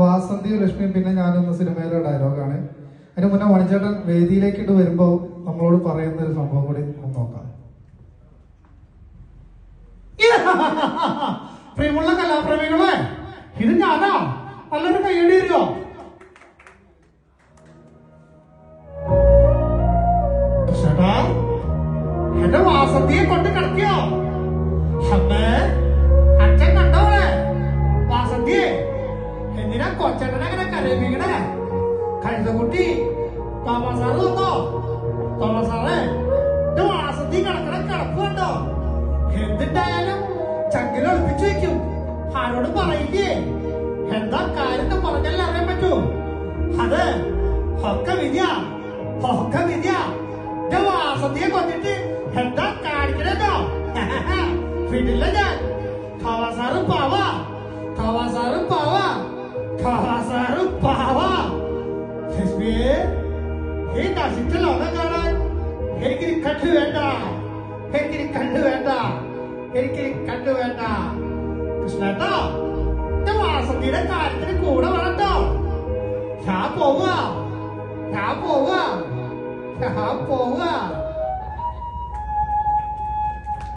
വാസന്തിയും ലക്ഷ്മിയും പിന്നെ ഞാനൊന്ന് സിനിമയിലെ ഡയലോഗാണ്. അതിന് മുന്നേ മണിച്ചേട്ടൻ വേദിയിലേക്കിട്ട് വരുമ്പോ നമ്മളോട് പറയുന്ന ഒരു സംഭവം കൂടി ഒന്ന് നോക്കാം. പ്രിയമുള്ള കലാപ്രേമികളെ ഇത് ഞാനാ. നല്ലൊരു കയ്യടി തരുമോ ചേട്ടാ എന്റെ വാസന്തിയെ കൊണ്ട് കൊച്ചേട്ടനെ അങ്ങനെ കരയിപ്പിക്കണേ കഴുതക്കുട്ടി തോമസ് സാറ് വന്നോ തോമസ് സാറേ എന്റെ വാസന്തി കിടക്കണ കിടപ്പ് കണ്ടോ ഒളിപ്പിച്ചു വെക്കും. ആരോട് പറയില്ലേ? എന്താ കാര്യം പറഞ്ഞല്ലേ അറിയാൻ പറ്റൂ. അത് ഒക്കെ വിദ്യ ഒക്കെ വിദ്യ വാസന്തിയെ കൊന്നിട്ട് എന്താ കാണിക്കണോ വിടില്ല ഞാൻ. കവാസാറ് പാവാ. കവാസാറ് പാവ കവാസാറ് പാവ ലക്ഷ്മിയെ ഈ നശിച്ച ലോകം കാണാൻ എനിക്കിനി കണ്ണു വേണ്ട. എനിക്കിനി കണ്ണു വേണ്ട. എനിക്കിനി കണ്ണു വേണ്ട. കൃഷ്ണേട്ടോ എന്റെ വാസന്തിയുടെ കാര്യത്തിന് കൂടെ വേണട്ടോ ഞാൻ പോവുക ഞാൻ പോവുക ഞാൻ പോവുക